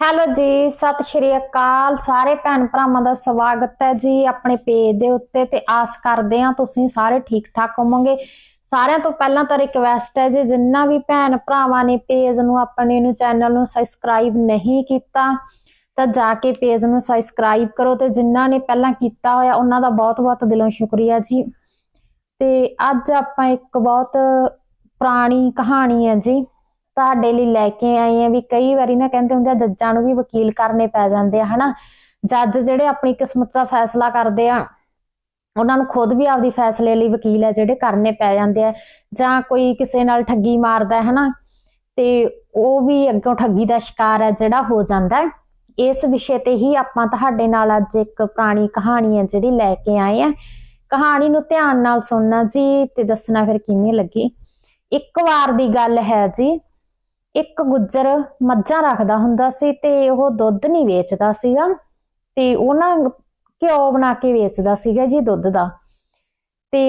Hello ਜੀ, ਸਤਿ ਸ਼੍ਰੀ ਅਕਾਲ। ਸਾਰੇ ਭੈਣ ਭਰਾਵਾਂ ਦਾ ਸਵਾਗਤ ਹੈ ਜੀ ਆਪਣੇ ਪੇਜ ਦੇ ਉੱਤੇ ਤੇ ਆਸ ਕਰਦੇ ਹਾਂ ਤੁਸੀਂ ਸਾਰੇ ਠੀਕ ਠਾਕ ਹੋਵੋਗੇ। ਸਾਰਿਆਂ ਤੋਂ ਪਹਿਲਾਂ ਤਾਂ ਰਿਕਵੈਸਟ ਹੈ ਜੀ, ਜਿੰਨਾ ਵੀ ਭੈਣ ਭਰਾਵਾਂ ਨੇ ਪੇਜ ਨੂੰ ਆਪਣੇ ਨੂੰ ਚੈਨਲ ਨੂੰ ਸਬਸਕ੍ਰਾਈਬ ਨਹੀਂ ਕੀਤਾ, ਤਾਂ ਜਾ ਕੇ ਪੇਜ ਨੂੰ ਸਬਸਕ੍ਰਾਈਬ ਕਰੋ ਤੇ ਜਿਨ੍ਹਾਂ ਨੇ ਪਹਿਲਾਂ ਕੀਤਾ ਹੋਇਆ, ਉਹਨਾਂ ਦਾ ਬਹੁਤ-ਬਹੁਤ ਦਿਲੋਂ ਸ਼ੁਕਰੀਆ ਜੀ। ਤੇ ਅੱਜ ਆਪਾਂ ਇੱਕ ਬਹੁਤ ਪੁਰਾਣੀ ਕਹਾਣੀ ਹੈ ਜੀ। ਤੁਹਾਡੇ ਲਈ ਲੈ ਕੇ ਆਏ ਆ, ਵੀ ਕਈ ਵਾਰੀ ਨਾ ਕਹਿੰਦੇ ਹੁੰਦੇ ਆ, ਜੱਜਾਂ ਨੂੰ ਵੀ ਵਕੀਲ ਕਰਨੇ ਪੈ ਜਾਂਦੇ ਆ, ਹਨਾ? ਜੱਜ ਜਿਹੜੇ ਆਪਣੀ ਕਿਸਮਤ ਦਾ ਫੈਸਲਾ ਕਰਦੇ ਆ, ਉਹਨਾਂ ਨੂੰ ਖੁਦ ਵੀ ਆਪਦੀ ਫੈਸਲੇ ਲਈ ਵਕੀਲ ਹੈ ਜਿਹੜੇ ਕਰਨੇ ਪੈ ਜਾਂਦੇ ਆ, ਜਾਂ ਕੋਈ ਕਿਸੇ ਨਾਲ ਠੱਗੀ ਮਾਰਦਾ ਹੈ, ਹਨਾ? ਤੇ ਉਹ ਵੀ ਅੱਗੋਂ ਠੱਗੀ ਦਾ ਸ਼ਿਕਾਰ ਹੈ ਜਿਹੜਾ ਹੋ ਜਾਂਦਾ ਇਸ ਵਿਸ਼ੇ ਤੇ ਹੀ ਆਪਾਂ ਤੁਹਾਡੇ ਨਾਲ ਅੱਜ ਇੱਕ ਪੁਰਾਣੀ ਕਹਾਣੀ ਹੈ ਜਿਹੜੀ ਲੈ ਕੇ ਆਏ ਆ। ਕਹਾਣੀ ਨੂੰ ਧਿਆਨ ਨਾਲ ਸੁਣਨਾ ਜੀ ਤੇ ਦੱਸਣਾ ਫਿਰ ਕਿਵੇਂ ਲੱਗੀ। ਇੱਕ ਵਾਰ ਦੀ ਗੱਲ ਹੈ ਜੀ ਇੱਕ ਗੁੱਜਰ ਮੱਝਾਂ ਰੱਖਦਾ ਹੁੰਦਾ ਸੀ ਤੇ ਉਹ ਦੁੱਧ ਨਹੀਂ ਵੇਚਦਾ ਸੀਗਾ ਤੇ ਉਹ ਨਾ ਘਿਓ ਬਣਾ ਕੇ ਵੇਚਦਾ ਸੀਗਾ ਜੀ ਦੁੱਧ ਦਾ। ਤੇ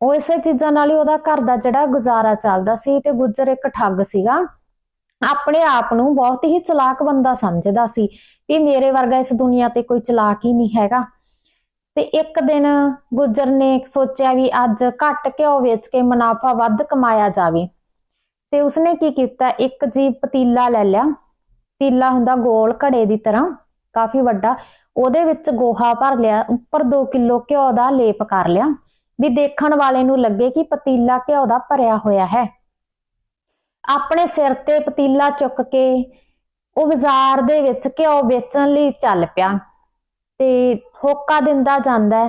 ਉਹ ਇਸੇ ਚੀਜ਼ਾਂ ਨਾਲ ਹੀ ਉਹਦਾ ਘਰ ਦਾ ਜਿਹੜਾ ਗੁਜ਼ਾਰਾ ਚੱਲਦਾ ਸੀ ਤੇ ਗੁੱਜਰ ਇੱਕ ਠੱਗ ਸੀਗਾ। ਆਪਣੇ ਆਪ ਨੂੰ ਬਹੁਤ ਹੀ ਚਲਾਕ ਬੰਦਾ ਸਮਝਦਾ ਸੀ ਵੀ ਮੇਰੇ ਵਰਗਾ ਇਸ ਦੁਨੀਆ ਤੇ ਕੋਈ ਚਲਾਕ ਹੀ ਨਹੀਂ ਹੈਗਾ। ਤੇ ਇੱਕ ਦਿਨ ਗੁੱਜਰ ਨੇ ਸੋਚਿਆ ਵੀ ਅੱਜ ਘੱਟ ਘਿਓ ਵੇਚ ਕੇ ਮੁਨਾਫਾ ਵੱਧ ਕਮਾਇਆ ਜਾਵੇ। ਤੇ ਉਸਨੇ ਕੀ ਕੀਤਾ? ਇੱਕ ਜੀ ਪਤੀਲਾ ਲੈ ਲਿਆ। ਪਤੀਲਾ ਹੁੰਦਾ ਗੋਲ ਘੜੇ ਦੀ ਤਰ੍ਹਾਂ, ਕਾਫੀ ਵੱਡਾ। ਉਹਦੇ ਵਿੱਚ ਗੋਹਾ ਭਰ ਲਿਆ, ਉੱਪਰ 2 ਕਿਲੋ ਘਿਓ ਦਾ ਲੇਪ ਕਰ ਲਿਆ। ਵੀ ਦੇਖਣ ਵਾਲੇ ਨੂੰ ਲੱਗੇ ਕਿ ਪਤੀਲਾ ਘਿਓ ਦਾ ਭਰਿਆ ਹੋਇਆ ਹੈ। ਆਪਣੇ ਸਿਰ ਤੇ ਪਤੀਲਾ ਚੁੱਕ ਕੇ ਉਹ ਬਾਜ਼ਾਰ ਦੇ ਵਿੱਚ ਘਿਓ ਵੇਚਣ ਲਈ ਚੱਲ ਪਿਆ। ਤੇ ਹੋਕਾ ਦਿੰਦਾ ਜਾਂਦਾ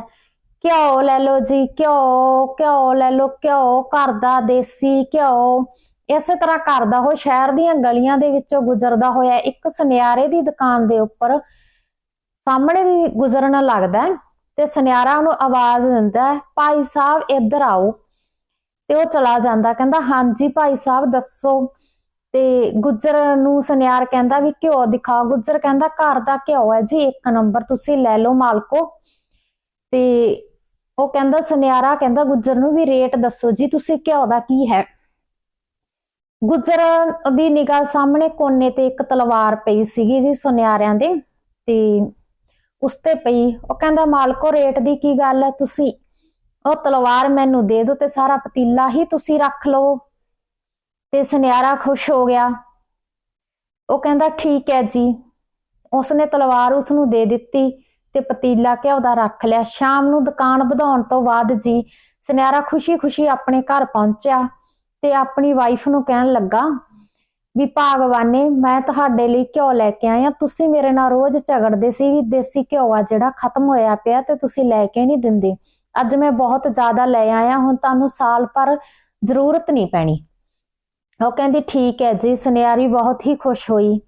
ਘਿਓ ਲੈ ਲਓ ਜੀ, ਘਿਓ ਘਿਓ ਲੈ ਲਓ, ਘਿਓ, ਘਰ ਦਾ ਦੇਸੀ ਘਿਓ। ਇਸੇ ਤਰ੍ਹਾਂ ਕਰਦਾ ਉਹ ਸ਼ਹਿਰ ਦੀਆਂ ਗਲੀਆਂ ਦੇ ਵਿੱਚੋਂ ਗੁਜ਼ਰਦਾ ਹੋਇਆ ਇੱਕ ਸੁਨਿਆਰੇ ਦੀ ਦੁਕਾਨ ਦੇ ਉੱਪਰ ਸਾਹਮਣੇ ਦੀ ਗੁਜ਼ਰਨ ਲੱਗਦਾ ਤੇ ਸੁਨਿਆਰਾ ਉਹਨੂੰ ਆਵਾਜ਼ ਦਿੰਦਾ ਭਾਈ ਸਾਹਿਬ, ਇੱਧਰ ਆਓ। ਤੇ ਉਹ ਚਲਾ ਜਾਂਦਾ, ਕਹਿੰਦਾ, ਹਾਂਜੀ ਭਾਈ ਸਾਹਿਬ, ਦੱਸੋ। ਤੇ ਗੁੱਜਰ ਨੂੰ ਸੁਨਿਆਰ ਕਹਿੰਦਾ ਵੀ, ਘਿਓ ਦਿਖਾਓ। ਗੁੱਜਰ ਕਹਿੰਦਾ, ਘਰ ਦਾ ਘਿਓ ਹੈ ਜੀ, ਇੱਕ ਨੰਬਰ, ਤੁਸੀਂ ਲੈ ਲਓ ਮਾਲਕੋ। ਤੇ ਉਹ ਕਹਿੰਦਾ, ਸੁਨਿਆਰਾ ਕਹਿੰਦਾ, ਗੁੱਜਰ ਨੂੰ ਵੀ ਰੇਟ ਦੱਸੋ ਜੀ, ਤੁਸੀਂ ਘਿਓ ਦਾ ਕੀ ਹੈ? ਗੁੱਜਰ ਦੀ ਨਿਗਾਹ ਸਾਹਮਣੇ ਕੋਨੇ ਤੇ ਇੱਕ ਤਲਵਾਰ ਪਈ ਸੀਗੀ ਜੀ ਸੁਨਿਆਰਿਆਂ ਦੇ ਤੇ ਉਸ ਤੇ ਪਈ। ਉਹ ਕਹਿੰਦਾ, ਮਾਲਕੋ, ਰੇਟ ਦੀ ਕੀ ਗੱਲ ਹੈ? ਤੁਸੀਂ ਉਹ ਤਲਵਾਰ ਮੈਨੂੰ ਦੇ ਦਿਓ ਤੇ ਸਾਰਾ ਪਤੀਲਾ ਹੀ ਤੁਸੀਂ ਰੱਖ ਲਓ ਤੇ ਸੁਨਿਆਰਾ ਖੁਸ਼ ਹੋ ਗਿਆ। ਉਹ ਕਹਿੰਦਾ, ਠੀਕ ਹੈ ਜੀ। ਉਸਨੇ ਤਲਵਾਰ ਉਸ ਨੂੰ ਦੇ ਦਿੱਤੀ ਤੇ ਪਤੀਲਾ ਘਿਓ ਦਾ ਰੱਖ ਲਿਆ। ਸ਼ਾਮ ਨੂੰ ਦੁਕਾਨ ਵਧਾਉਣ ਤੋਂ ਬਾਅਦ ਜੀ ਸੁਨਿਆਰਾ ਖੁਸ਼ੀ-ਖੁਸ਼ੀ ਆਪਣੇ ਘਰ ਪਹੁੰਚਿਆ। ਤੇ ਆਪਣੀ ਵਾਈਫ ਨੂੰ ਕਹਿਣ ਲੱਗਾ ਵੀ ਭਾਗਵਾਨੇ, ਮੈਂ ਤੁਹਾਡੇ ਲਈ ਘਿਓ ਲੈ ਕੇ ਆਇਆ। ਤੁਸੀਂ ਮੇਰੇ ਨਾਲ ਰੋਜ਼ ਝਗੜਦੇ ਸੀ ਵੀ ਦੇਸੀ ਘਿਓ ਆ ਜਿਹੜਾ ਖਤਮ ਹੋਇਆ ਪਿਆ ਤੇ ਤੁਸੀਂ ਲੈ ਕੇ ਨਹੀਂ ਦਿੰਦੇ। ਅੱਜ ਮੈਂ ਬਹੁਤ ਜ਼ਿਆਦਾ ਲੈ ਆਇਆ, ਹੁਣ ਤੁਹਾਨੂੰ ਸਾਲ ਪਰ ਜ਼ਰੂਰਤ ਨਹੀਂ ਪੈਣੀ। ਉਹ ਕਹਿੰਦੀ, ਠੀਕ ਹੈ ਜੀ। ਸੁਨਿਆਰੀ ਬਹੁਤ ਹੀ ਖੁਸ਼ ਹੋਈ।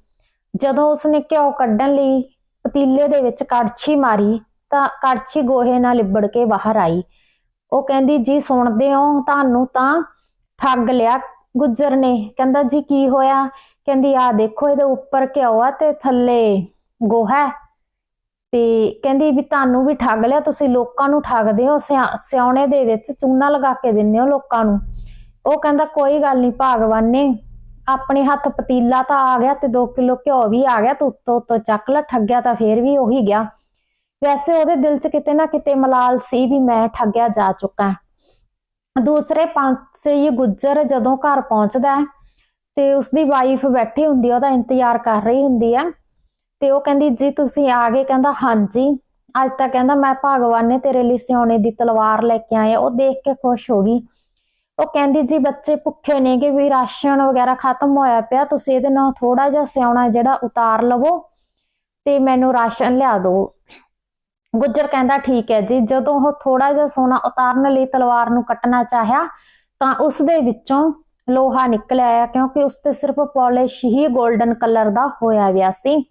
ਜਦੋਂ ਉਸਨੇ ਘਿਓ ਕੱਢਣ ਲਈ ਪਤੀਲੇ ਦੇ ਵਿੱਚ ਕੜਛੀ ਮਾਰੀ, ਤਾਂ ਕੜਛੀ ਗੋਹੇ ਨਾਲ ਲਿਬੜ ਕੇ ਬਾਹਰ ਆਈ। ਉਹ ਕਹਿੰਦੀ, ਜੀ, ਸੁਣਦੇ ਹੋ। ਤੁਹਾਨੂੰ ਤਾਂ ਠੱਗ ਲਿਆ ਗੁੱਜਰ ਨੇ। ਕਹਿੰਦਾ, ਜੀ ਕੀ ਹੋਇਆ? ਕਹਿੰਦੀ ਆ ਦੇਖੋ, ਇਹਦੇ ਉੱਪਰ ਘਿਓ ਆ ਤੇ ਥੱਲੇ ਗੋਹਾ ਤੇ ਕਹਿੰਦੀ ਵੀ, ਤੁਹਾਨੂੰ ਵੀ ਠੱਗ ਲਿਆ, ਤੁਸੀਂ ਲੋਕਾਂ ਨੂੰ ਠੱਗਦੇ ਹੋ। ਸਿਆਉਣੇ ਦੇ ਵਿੱਚ ਚੂਨਾ ਲਗਾ ਕੇ ਦਿੰਦੇ ਹੋ ਲੋਕਾਂ ਨੂੰ। ਉਹ ਕਹਿੰਦਾ, ਕੋਈ ਗੱਲ ਨਹੀਂ ਭਾਗਵਾਨ ਨੇ ਆਪਣੇ ਹੱਥ ਪਤੀਲਾ ਤਾਂ ਆ ਗਿਆ ਤੇ 2 ਕਿਲੋ ਘਿਓ ਵੀ ਆ ਗਿਆ, ਤੂੰ ਉੱਤੋਂ ਉੱਤੋਂ ਚੱਕ ਲੈ, ਠੱਗਿਆ ਤਾਂ ਫੇਰ ਵੀ ਉਹੀ ਗਿਆ। ਵੈਸੇ ਉਹਦੇ ਦਿਲ 'ਚ ਕਿਤੇ ਨਾ ਕਿਤੇ ਮਲਾਲ ਸੀ ਵੀ ਮੈਂ ਠੱਗਿਆ ਜਾ ਚੁੱਕਾ। ਦੂਸਰੇ ਪਾਸੇ ਗੁੱਜਰ ਜਦੋਂ ਘਰ ਪਹੁੰਚਦਾ ਤੇ ਉਸਦੀ ਵਾਈਫ ਬੈਠੀ ਹੁੰਦੀ ਆ, ਉਹਦਾ ਇੰਤਜ਼ਾਰ ਕਰ ਰਹੀ ਹੁੰਦੀ ਆ ਤੇ ਉਹ ਕਹਿੰਦੀ, ਜੀ, ਤੁਸੀਂ ਆ ਗਏ? ਕਹਿੰਦਾ, ਹਾਂਜੀ। ਅੱਜ ਤੱਕ ਕਹਿੰਦਾ, ਮੈਂ ਭਗਵਾਨ ਨੇ ਤੇਰੇ ਲਈ ਸਿਉਣੇ ਦੀ ਤਲਵਾਰ ਲੈ ਕੇ ਆਇਆ ਉਹ ਦੇਖ ਕੇ ਖੁਸ਼ ਹੋ ਗਈ। ਉਹ ਕਹਿੰਦੀ, ਜੀ, ਬੱਚੇ ਭੁੱਖੇ ਨੇਗੇ ਵੀ ਰਾਸ਼ਨ ਵਗੈਰਾ ਖਤਮ ਹੋਇਆ ਪਿਆ, ਤੁਸੀਂ ਇਹਦੇ ਨਾਲ ਥੋੜਾ ਜਿਹਾ ਸਿਉਣਾ ਜਿਹੜਾ ਉਤਾਰ ਲਵੋ ਤੇ ਮੈਨੂੰ ਰਾਸ਼ਨ ਲਿਆ ਦਿਓ। ਗੁੱਜਰ ਕਹਿੰਦਾ ਠੀਕ ਹੈ ਜੀ, ਜਦੋਂ ਉਹ ਥੋੜਾ ਜਿਹਾ ਸੋਨਾ ਉਤਾਰਨ ਲਈ ਤਲਵਾਰ ਨੂੰ ਕੱਟਣਾ ਚਾਹਿਆ, ਤਾਂ ਉਸ ਦੇ ਵਿੱਚੋਂ ਲੋਹਾ ਨਿਕਲ ਆਇਆ, ਕਿਉਂਕਿ ਉਸ ਤੇ ਸਿਰਫ ਪਾਲਿਸ਼ ਹੀ 골ਡਨ ਕਲਰ ਦਾ ਹੋਇਆ ਵਿਆ ਸੀ।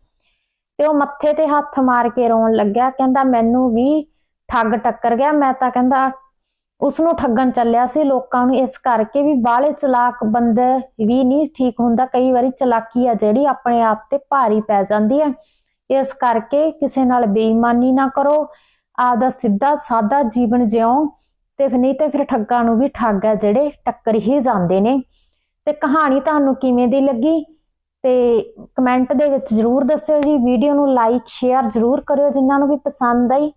ਤੇ ਉਹ ਮੱਥੇ ਤੇ ਹੱਥ ਮਾਰ ਕੇ ਰੋਣ ਲੱਗਿਆ, ਕਹਿੰਦਾ ਮੈਨੂੰ ਵੀ ਠੱਗ ਟੱਕਰ ਗਿਆ। ਮੈਂ ਤਾਂ ਕਹਿੰਦਾ ਉਸ ਨੂੰ ਠੱਗਣ ਚੱਲਿਆ ਸੀ, ਲੋਕਾਂ ਨੂੰ ਇਸ ਕਰਕੇ ਵੀ ਬਾਲੇ ਚਲਾਕ ਬੰਦੇ ਵੀ ਨਹੀਂ ਠੀਕ ਹੁੰਦਾ। ਕਈ ਵਾਰੀ ਚਲਾਕੀ ਆ ਜਿਹੜੀ ਆਪਣੇ ਆਪ ਤੇ ਭਾਰੀ ਪੈ ਜਾਂਦੀ ਹੈ। ਇਸ ਕਰਕੇ ਕਿਸੇ ਨਾਲ ਬੇਈਮਾਨੀ ਨਾ ਕਰੋ, ਆਪਦਾ ਸਿੱਧਾ ਸਾਦਾ ਜੀਵਨ ਜਿਉ, ਤੇ ਨਹੀਂ ਤੇ ਫਿਰ ਠੱਗਾਂ ਨੂੰ ਵੀ ਠੱਗ ਹੈ ਜਿਹੜੇ ਟੱਕਰ ਹੀ ਜਾਂਦੇ ਨੇ। ਤੇ ਕਹਾਣੀ ਤੁਹਾਨੂੰ ਕਿਵੇਂ ਦੀ ਲੱਗੀ? ਤੇ ਕਮੈਂਟ ਦੇ ਵਿੱਚ ਜਰੂਰ ਦੱਸਿਓ ਜੀ। ਵੀਡੀਓ ਨੂੰ ਲਾਈਕ, ਸ਼ੇਅਰ ਜਰੂਰ ਕਰਿਓ ਜਿਨ੍ਹਾਂ ਨੂੰ ਵੀ ਪਸੰਦ ਆਈ।